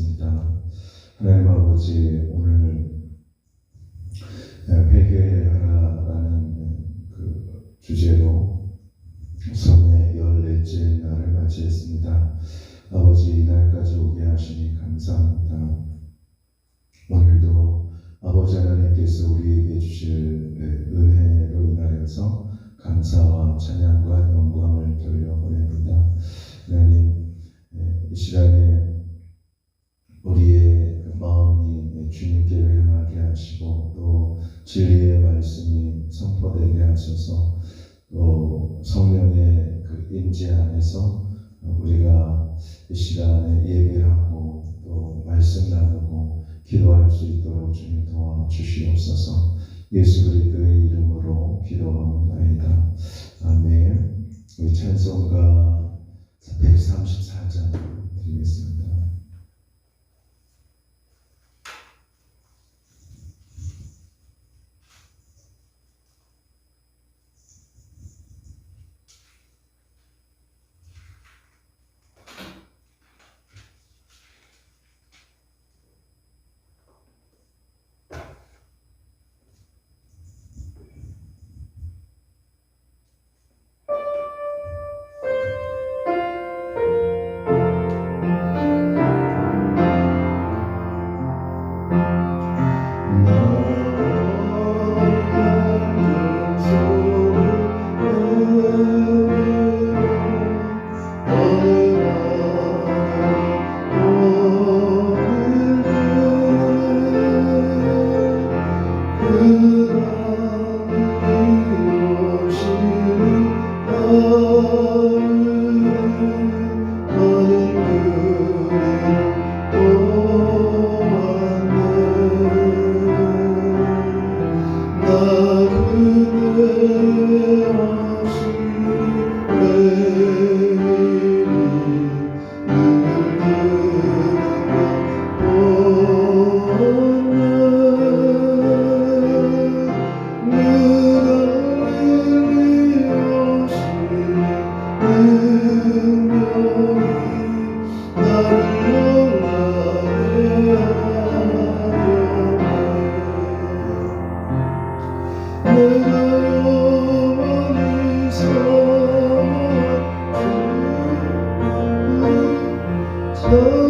기도하겠습니다. 하나님 아버지 오늘 회개하라라는 그 주제로 성의 열넷째 날을 맞이했습니다. 아버지 이날까지 오게 하시니 감사합니다. 오늘도 아버지 하나님께서 우리에게 주실 은혜로 인하여서 감사와 찬양과 영광을 돌려보냅니다. 하나님 이 시간에 우리의 그 마음이 주님께로 향하게 하시고 또 진리의 말씀이 선포되게 하셔서 또 성령의 그 임재 안에서 우리가 이 시간에 예배하고 또 말씀 나누고 기도할 수 있도록 주님 도와 주시옵소서 예수 그리스도의 이름으로 기도하옵나이다. 아멘 우리 찬송가 134장 드리겠습니다. 보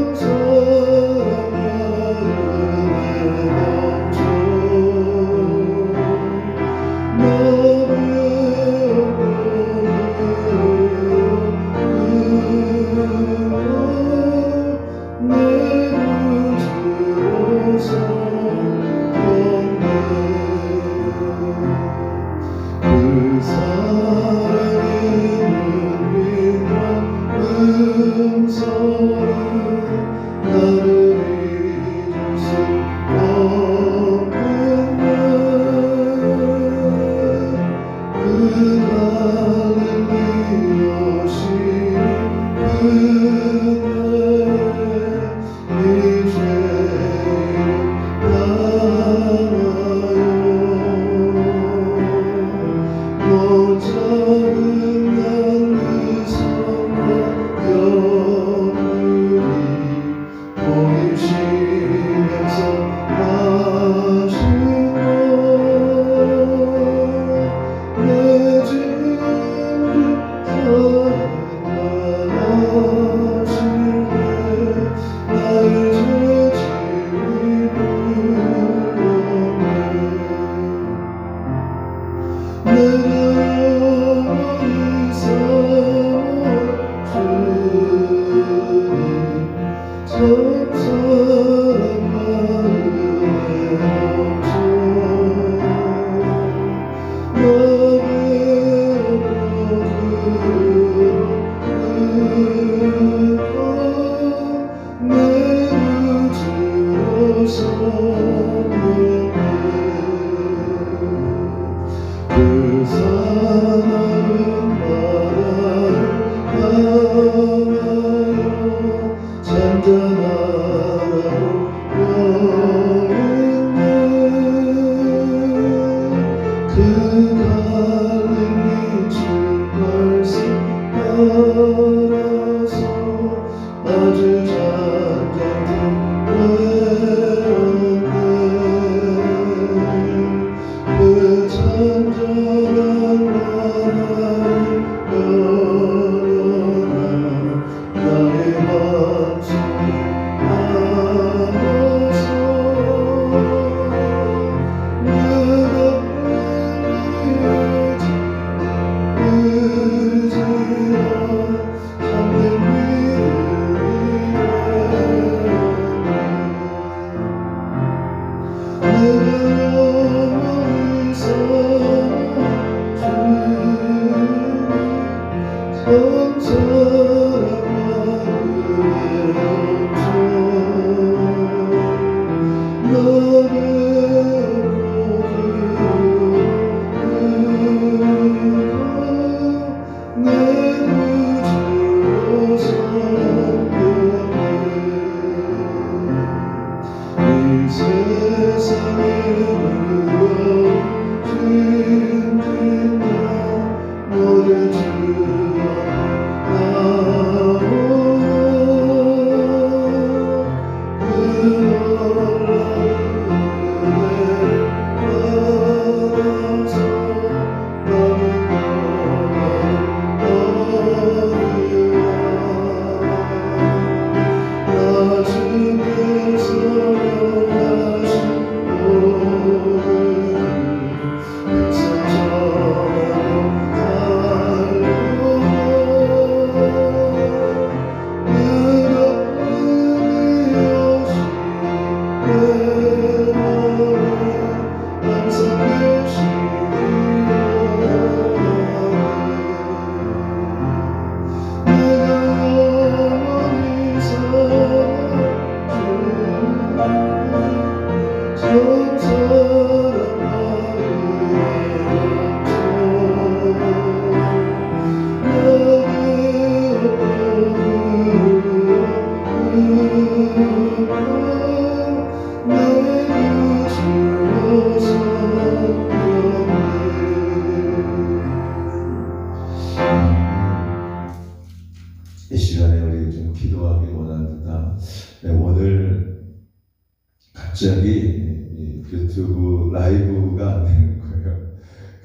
갑자기 이 유튜브 라이브가 안 되는 거예요.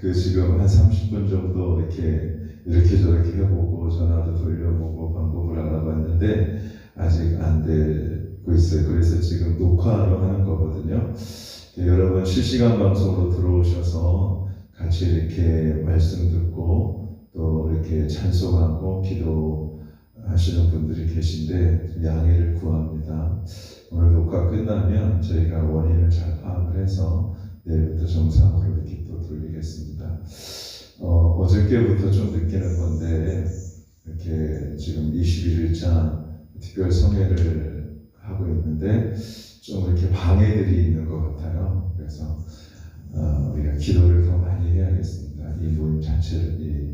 그 지금 한 30분 정도 이렇게 이렇게 저렇게 해보고 전화도 돌려보고 방법을 알아봤는데 아직 안 되고 있어요. 그래서 지금 녹화로 하는 거거든요. 네, 여러분 실시간 방송으로 들어오셔서 같이 이렇게 말씀 듣고 또 이렇게 찬송하고 기도하시는 분들이 계신데 좀 양해를 구합니다. 오늘 녹화 끝나면 저희가 원인을 잘 파악을 해서 내일부터 정상으로 이렇게 또 돌리겠습니다. 어, 어저께부터 좀 느끼는 건데 이렇게 지금 21일차 특별 성회를 하고 있는데 좀 이렇게 방해들이 있는 것 같아요. 그래서 어, 우리가 기도를 더 많이 해야겠습니다. 이 모임 자체를 이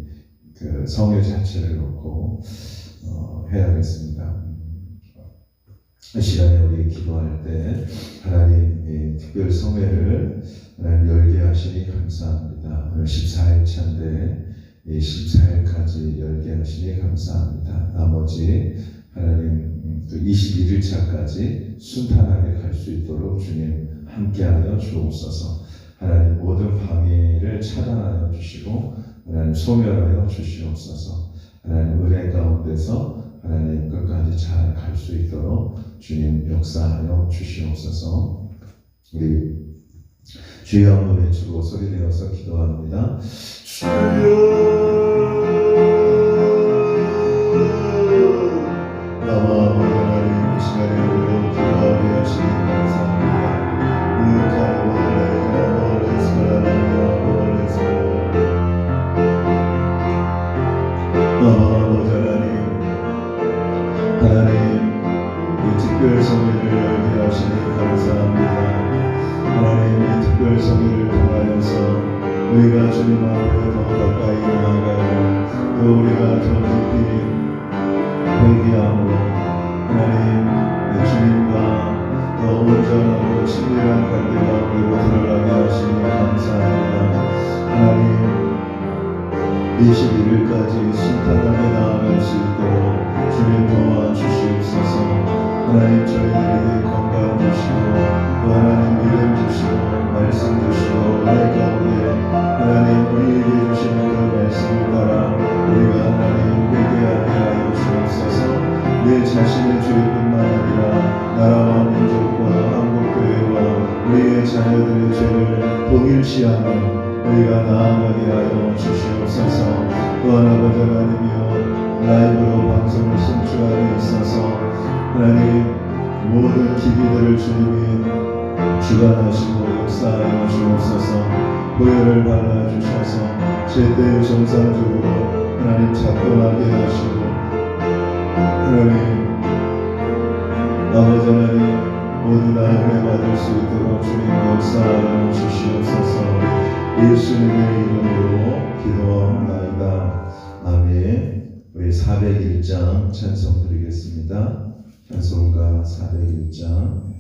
그 성회 자체를 놓고 어, 해야겠습니다. 이 시간에 우리 기도할 때 하나님 이 특별 성회를 하나님 열게 하시니 감사합니다. 오늘 14일 차인데 이 14일까지 열게 하시니 감사합니다. 나머지 하나님 음, 또 21일 차까지 순탄하게 갈 수 있도록 주님 함께하여 주옵소서. 하나님 모든 방해를 차단하여 주시고 하나님 소멸하여 주시옵소서. 하나님 은혜 가운데서 하나님 끝까지 잘 갈 수 있도록 주님 역사하여 주시옵소서. 우리 주여 한번 외치고 소리 내어서 기도합니다. 주여 자신의 죄뿐만 아니라 나라와 민족과 한국교회와 우리의 자녀들의 죄를 동일시하며 우리가 나아가게 하여 주시옵소서. 또한 아버지 하나님이여 라이브로 방송을 송출하고 있어서 하나님 모든 기기들을 주님이 주관하시고 역사하여 주옵소서. 보혈을 발라주셔서 제때 정상적으로 하나님 작동하게 하시고 하나님 아버지 하나님 다 은혜 받을 수 있도록 주님 역사하여 주시옵소서 예수님의 이름으로 기도하옵나이다. 아멘. 우리 401장 찬송 드리겠습니다. 찬송가 401장.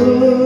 주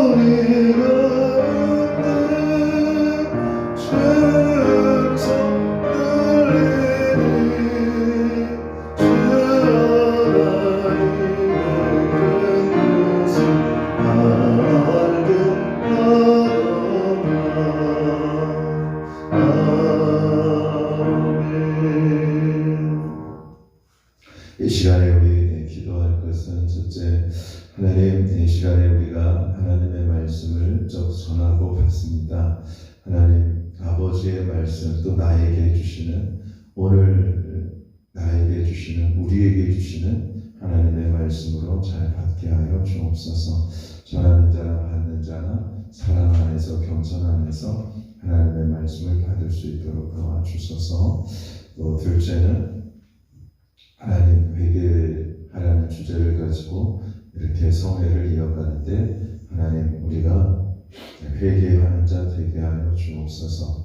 You. 가지고 이렇게 성회를 이어가는데 하나님 우리가 회개하는 자 되게 하여 주옵소서.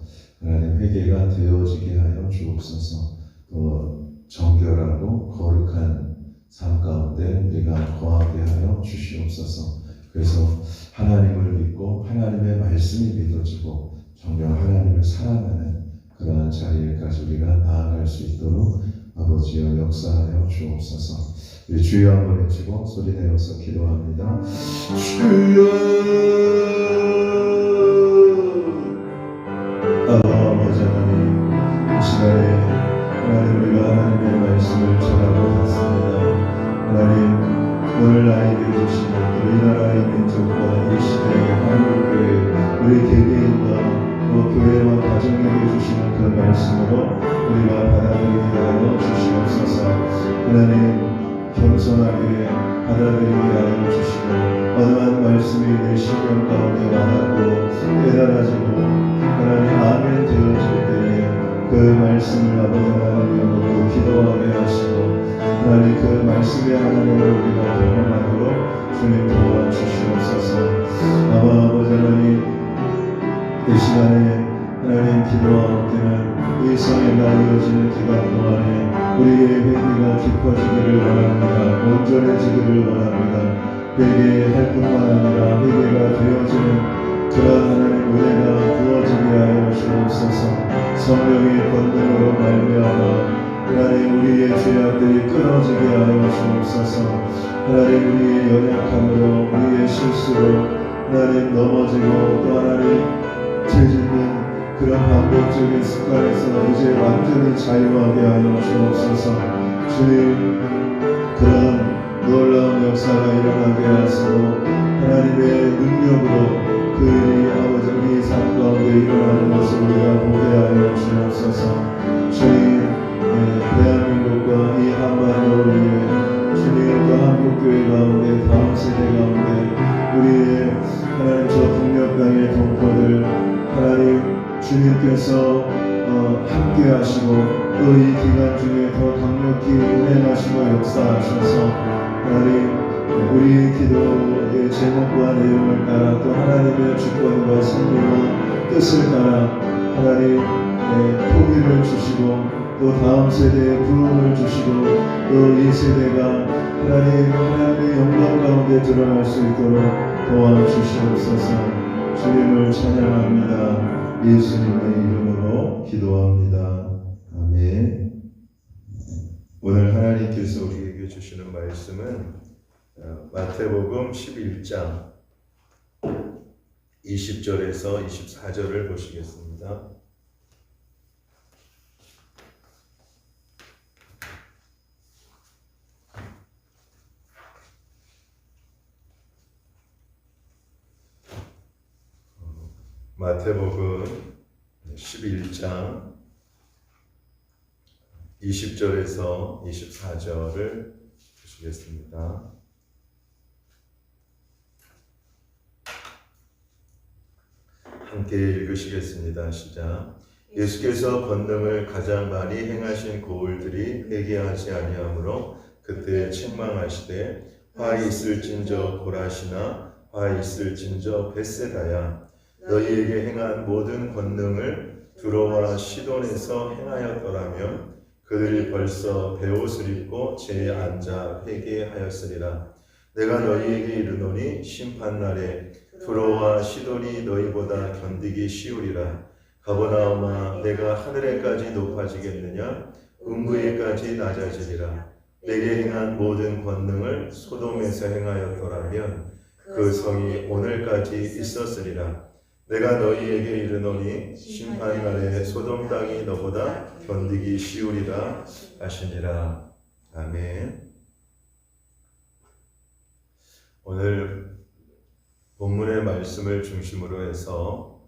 하나님 회개가 되어지게 하여 주옵소서. 또 정결하고 거룩한 삶 가운데 우리가 거하게 하여 주시옵소서. 그래서 하나님을 믿고 하나님의 말씀이 믿어지고 정말 하나님을 사랑하는 그러한 자리에까지 우리가 나아갈 수 있도록 아버지여 역사하여 주옵소서. 우리 주여 한번 외치고 소리 내어서 기도합니다. 주여 아버지 하나님 이 시간에 하나님 우리가 하나님의 말씀을 전하고 있습니다. 하나님 오늘 나에게 주시는 우리나라의 민족과 이 시대의 한국 교회 우리 개개인과 또 교회와 가정에게 주시는 그 말씀으로 우리가 받아들이 내 심령 가운데 와닿고 깨달아지고 하나님 아멘 되어질 때에 그 말씀을 아버지 하나님 놓고 기도하게 하시고 하나님 그 말씀의 하나님을 우리가 경험하도록 주님 도와주시옵소서 아마 아버지 하나님 이 시간에 하나님 기도와 때는 이 성회가 이어지는 기간 동안에 우리의 회개가 깊어지기를 원합니다. 온전해지기를 원합니다. 회개할 뿐만 아니라 회개가 되어지는 그러한 하나님 은혜가 부어지게 하여 주옵소서 성령의 권능으로 말미암아 하나님 우리의 죄악들이 끊어지게 하여 주옵소서 하나님 우리의 연약함으로 우리의 실수로 하나님 넘어지고 또 하나님 죄짓는 그런 반복적인 습관에서 이제 완전히 자유하게 하여 주옵소서 주님 그런 역사가 일어나게 하시고 하나님의 능력으로 그 일이 아버지 우리 삶 가운데 일어나는 것을 우리가 보게 하여 주옵소서. 주님 예, 대한민국과 이 한반도를 위해 주님 그 한국교회 가운데 다음 세대 가운데 우리의 하나님 저 북녘 땅의 동포들 하나님 주님께서 어, 함께 하시고 또 이 기간 중에 더 강력히 운행하시고 역사하셔서 하나님 우리 기도의 제목과 내용을 따라 또 하나님의 주권과 섭리와 뜻을 따라 하나님 의 포기를 주시고 또 다음 세대에 부흥을 주시고 또 이 세대가 하나님 하나님의 영광 가운데 드러날 수 있도록 도와주시옵소서. 주님을 찬양합니다. 예수님의 이름으로 기도합니다. 아멘. 오늘 하나님께서 우리에게 주시는 말씀은 어, 마태복음 11장 20절에서 24절을 보시겠습니다. 어, 마태복음 11장 20절에서 24절을 보시겠습니다. 함께 읽으시겠습니다. 시작. 예수께서 권능을 가장 많이 행하신 고을들이 회개하지 아니하므로 그때 책망하시되 화 있을진저 고라시나 화 있을진저 베세다야 너희에게 행한 모든 권능을 두로와 시돈에서 행하였더라면 그들이 벌써 베옷을 입고 제에 앉아 회개하였으리라 내가 너희에게 이르노니 심판날에 두로와 시돈이 너희보다 견디기 쉬우리라. 가보나오마 내가 하늘에까지 높아지겠느냐? 음부에까지 낮아지리라. 내게 행한 모든 권능을 소돔에서 행하였더라면 그 성이 오늘까지 있었으리라. 내가 너희에게 이르노니 심판날에 소돔 땅이 너보다 견디기 쉬우리라 하시니라. 아멘. 오늘 본문의 말씀을 중심으로 해서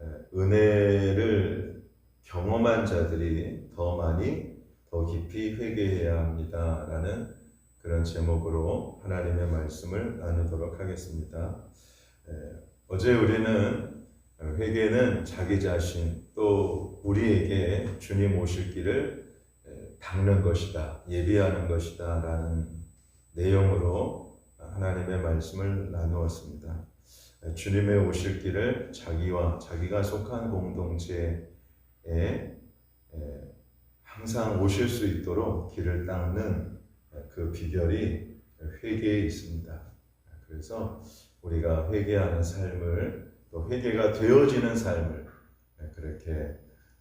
에, 은혜를 경험한 자들이 더 많이 더 깊이 회개해야 합니다라는 그런 제목으로 하나님의 말씀을 나누도록 하겠습니다. 에, 어제 우리는 회개는 자기 자신 또 우리에게 주님 오실 길을 에, 닦는 것이다, 예비하는 것이다라는 내용으로 하나님의 말씀을 나누었습니다. 주님의 오실 길을 자기와 자기가 속한 공동체에 에, 항상 오실 수 있도록 길을 닦는 그 비결이 회개에 있습니다. 그래서 우리가 회개하는 삶을 또 회개가 되어지는 삶을 그렇게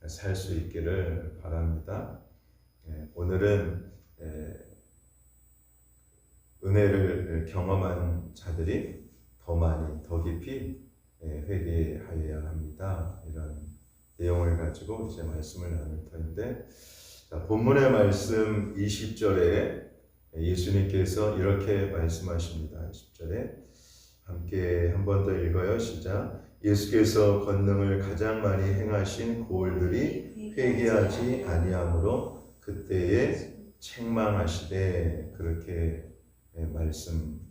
살 수 있기를 바랍니다. 예, 오늘은 에, 은혜를 경험한 자들이 더 많이 더 깊이 예, 회개하여야 합니다. 이런 내용을 가지고 이제 말씀을 나눌 터인데 자, 본문의 말씀 20절에 예수님께서 이렇게 말씀하십니다. 20절에 함께 한 번 더 읽어요. 시작. 예수께서 권능을 가장 많이 행하신 고을들이 회개하지 아니하므로 그때에 책망하시되 그렇게 예, 말씀하십니다.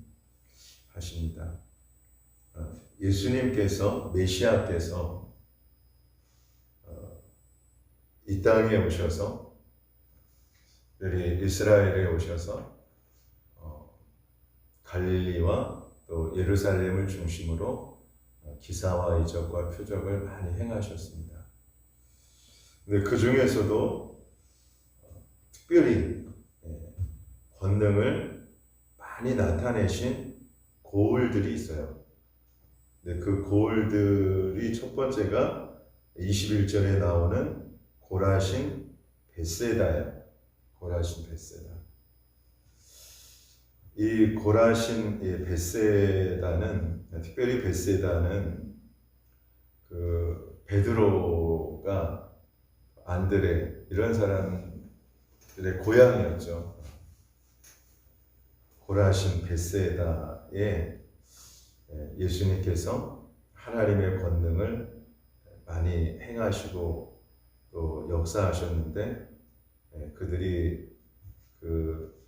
어, 예수님께서 메시아께서 어, 이 땅에 오셔서 여기 이스라엘에 오셔서 어, 갈릴리와 또 예루살렘을 중심으로 어, 기사와 이적과 표적을 많이 행하셨습니다. 근데 그 중에서도 어, 특별히 예, 권능을 많이 나타내신 고을들이 있어요. 근데 그 고을들이 첫 번째가 21절에 나오는 고라신 베세다예요. 고라신 베세다. 이 고라신 이 베세다는 특별히 베세다는 그 베드로가 안드레 이런 사람들의 고향이었죠. 고라신 베세다에 예수님께서 하나님의 권능을 많이 행하시고 또 역사하셨는데 예, 그들이 그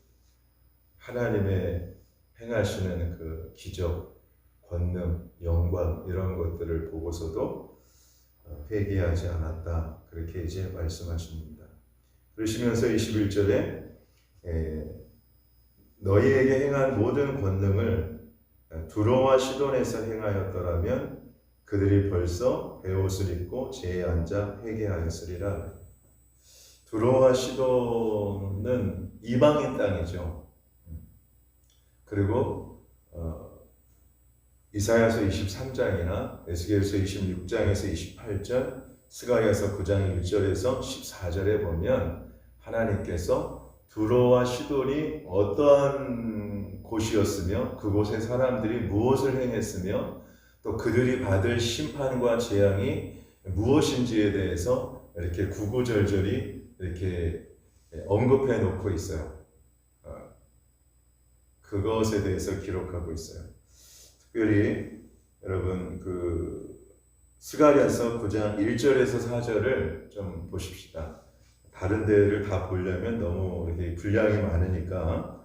하나님의 행하시는 그 기적, 권능, 영광 이런 것들을 보고서도 어, 회개하지 않았다 그렇게 이제 말씀하십니다. 그러시면서 21절에 너희에게 행한 모든 권능을 두로와 시돈에서 행하였더라면 그들이 벌써 베옷을 입고 제에 앉아 회개하였으리라. 두로와 시돈은 이방인 땅이죠. 그리고 어, 이사야서 23장이나 에스겔서 26장에서 28절, 스가야서 9장 1절에서 14절에 보면 하나님께서 두로와 시돈이 어떠한 곳이었으며 그곳의 사람들이 무엇을 행했으며 또 그들이 받을 심판과 재앙이 무엇인지에 대해서 이렇게 구구절절히 이렇게 언급해 놓고 있어요. 어, 그것에 대해서 기록하고 있어요. 특별히 여러분 그 스가랴서 9장 1절에서 4절을 좀 보십시다. 다른 데를 다 보려면 너무 이렇게 분량이 많으니까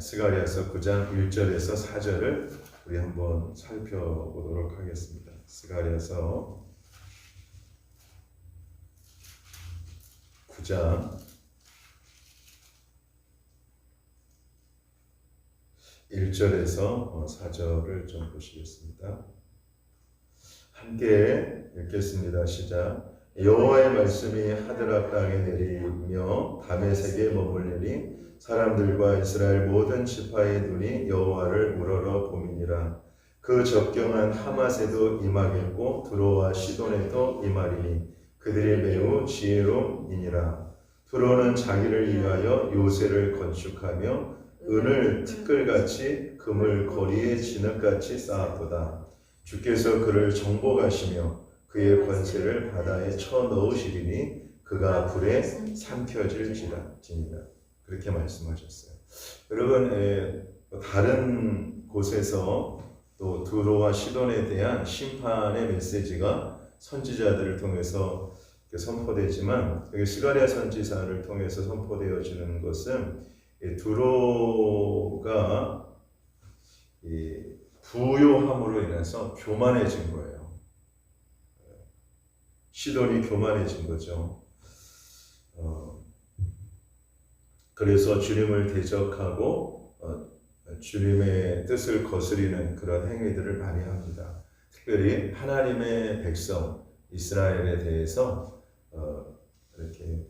스가랴서 9장 1절에서 4절을 우리 한번 살펴보도록 하겠습니다. 스가랴서 9장 1절에서 4절을 좀 보시겠습니다. 함께 읽겠습니다. 시작. 여호와의 말씀이 하드락 땅에 내리며 다메섹에 머물리니 사람들과 이스라엘 모든 지파의 눈이 여호와를 우러러 봄이니라. 그 적경한 하맛에도 임하겠고 두로와 시돈에도 임하리니 그들이 매우 지혜로움이니라. 두로는 자기를 위하여 요새를 건축하며 은을 티끌같이 금을 거리에 진흙같이 쌓았도다. 주께서 그를 정복하시며 그의 권세를 바다에 쳐 넣으시리니 그가 불에 삼켜질지라 지니라 그렇게 말씀하셨어요. 여러분 에, 다른 곳에서 또 두로와 시돈에 대한 심판의 메시지가 선지자들을 통해서 선포되지만 여기 스가랴 선지자를 통해서 선포되어지는 것은 이 두로가 이 부요함으로 인해서 교만해진 거예요. 시돈이 교만해진 거죠. 어, 그래서 주님을 대적하고 어, 주님의 뜻을 거스리는 그런 행위들을 많이 합니다. 특별히 하나님의 백성 이스라엘에 대해서 어, 이렇게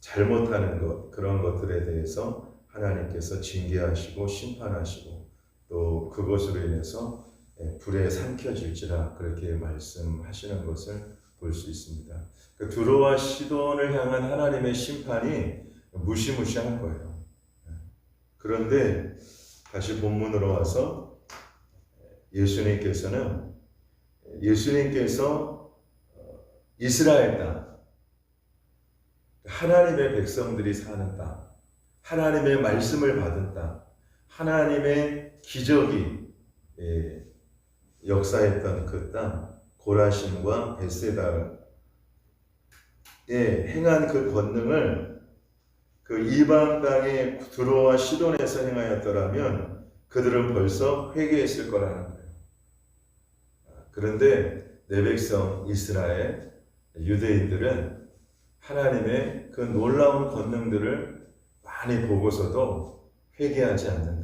잘못하는 것 그런 것들에 대해서 하나님께서 징계하시고 심판하시고 또 그것으로 인해서 예, 불에 삼켜질지라 그렇게 말씀하시는 것을 볼 수 있습니다. 그 두로와 시돈을 향한 하나님의 심판이 무시무시한 거예요. 예. 그런데 다시 본문으로 와서 예수님께서는 예수님께서 어, 이스라엘 땅 하나님의 백성들이 사는 땅 하나님의 말씀을 받은 땅 하나님의 기적이 예, 역사했던 그 땅 고라심과 베세다에 행한 그 권능을 그 이방 땅에 두로와 시돈에서 행하였더라면 그들은 벌써 회개했을 거라는 거예요. 그런데 내 백성 이스라엘 유대인들은 하나님의 그 놀라운 권능들을 많이 보고서도 회개하지 않는다.